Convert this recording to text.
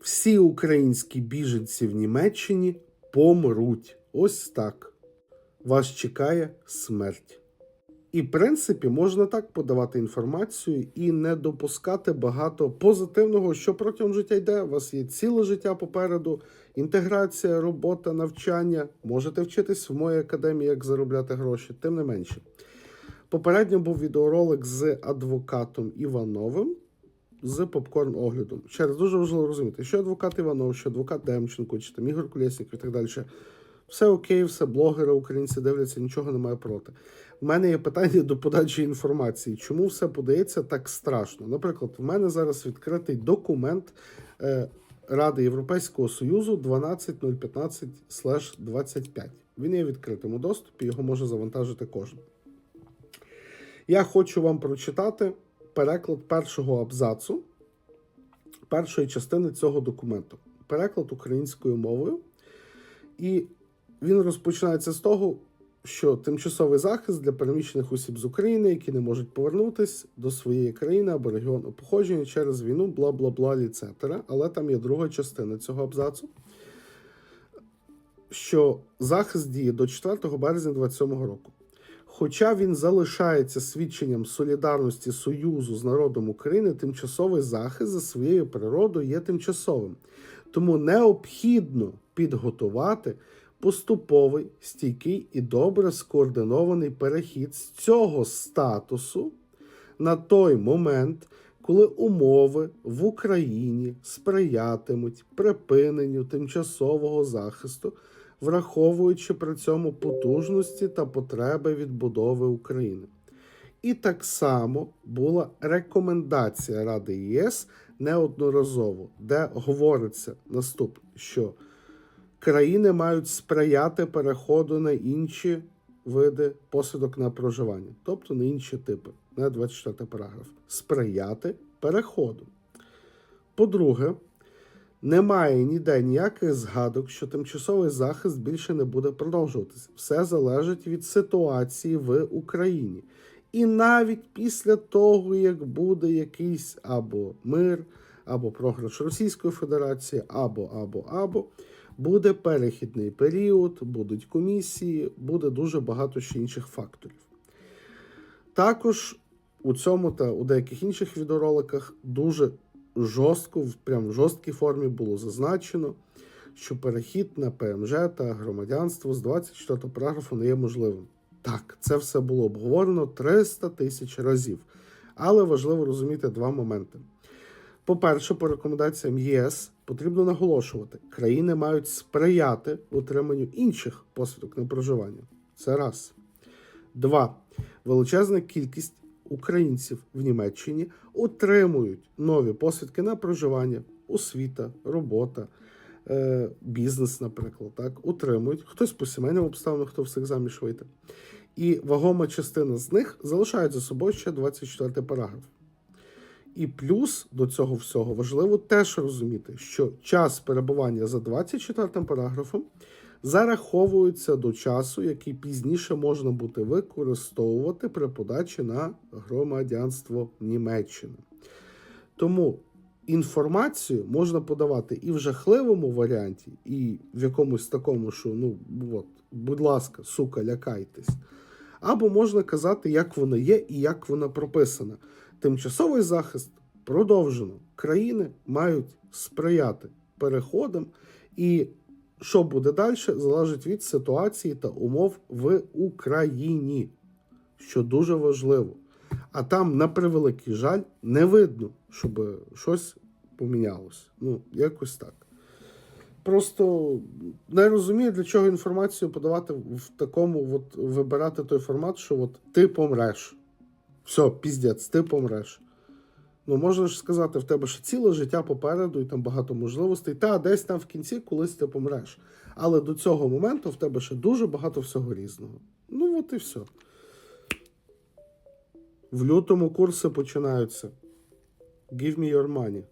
Всі українські біженці в Німеччині помруть. Ось так. Вас чекає смерть. І, в принципі, можна так подавати інформацію і не допускати багато позитивного, що протягом життя йде. У вас є ціле життя попереду, інтеграція, робота, навчання. Можете вчитись в моїй академії, як заробляти гроші, тим не менше. Попередньо був відеоролик з адвокатом Івановим з попкорн оглядом. Ще раз дуже важливо розуміти, що адвокат Іванов, що адвокат Демченко, чи там Ігор Колєснік і так далі. Все окей, все блогери, українці дивляться, нічого немає проти. У мене є питання до подачі інформації. Чому все подається так страшно? Наприклад, в мене зараз відкритий документ е, Ради Європейського Союзу 12015-25. Він є в відкритому доступі, його може завантажити кожен. Я хочу вам прочитати переклад першого абзацу першої частини цього документу. Переклад українською мовою. І він розпочинається з того, що тимчасовий захист для переміщених осіб з України, які не можуть повернутися до своєї країни або регіону походження через війну, бла бла бла, ліцетера. Але там є друга частина цього абзацу, що захист діє до 4 березня 2027 року. Хоча він залишається свідченням солідарності Союзу з народом України, тимчасовий захист за своєю природою є тимчасовим. Тому необхідно підготувати поступовий, стійкий і добре скоординований перехід з цього статусу на той момент, коли умови в Україні сприятимуть припиненню тимчасового захисту, враховуючи при цьому потужності та потреби відбудови України. І так само була рекомендація Ради ЄС неодноразово, де говориться наступне, що країни мають сприяти переходу на інші види посадок на проживання, тобто на інші типи, не 24 параграф. Сприяти переходу. По-друге, немає ніде ніяких згадок, що тимчасовий захист більше не буде продовжуватися. Все залежить від ситуації в Україні. І навіть після того, як буде якийсь або мир, або програш Російської Федерації, або, або, або, буде перехідний період, будуть комісії, буде дуже багато ще інших факторів. Також у цьому та у деяких інших відеороликах дуже жорстко, в прям жорсткій формі було зазначено, що перехід на ПМЖ та громадянство з 24 параграфу не є можливим. Так, це все було обговорено 300 тисяч разів. Але важливо розуміти два моменти. По-перше, по рекомендаціям ЄС потрібно наголошувати, країни мають сприяти утриманню інших посвідок на проживання. Це раз. Два. Величезна кількість українців в Німеччині отримують нові посвідки на проживання, освіта, робота, е, бізнес, наприклад, так, отримують. Хтось по сімейним обставинам, хто встиг заміж вийти. І вагома частина з них залишають за собою ще 24 параграф. І плюс до цього всього важливо теж розуміти, що час перебування за 24 параграфом зараховується до часу, який пізніше можна буде використовувати при подачі на громадянство Німеччини. Тому інформацію можна подавати і в жахливому варіанті, і в якомусь такому, що ну от, будь ласка, сука, лякайтесь. Або можна казати, як воно є і як вона прописана. Тимчасовий захист продовжено. Країни мають сприяти переходам, і що буде далі, залежить від ситуації та умов в Україні, що дуже важливо. А там, на превеликий жаль, не видно, щоб щось помінялось. Ну, якось так. Просто не розумію, для чого інформацію подавати в такому, от, вибирати той формат, що от ти помреш. Все, піздець, ти помреш. Ну, можна ж сказати, в тебе ще ціле життя попереду, і там багато можливостей. Та десь там в кінці колись ти помреш. Але до цього моменту в тебе ще дуже багато всього різного. Ну, от і все. В лютому курси починаються. Give me your money.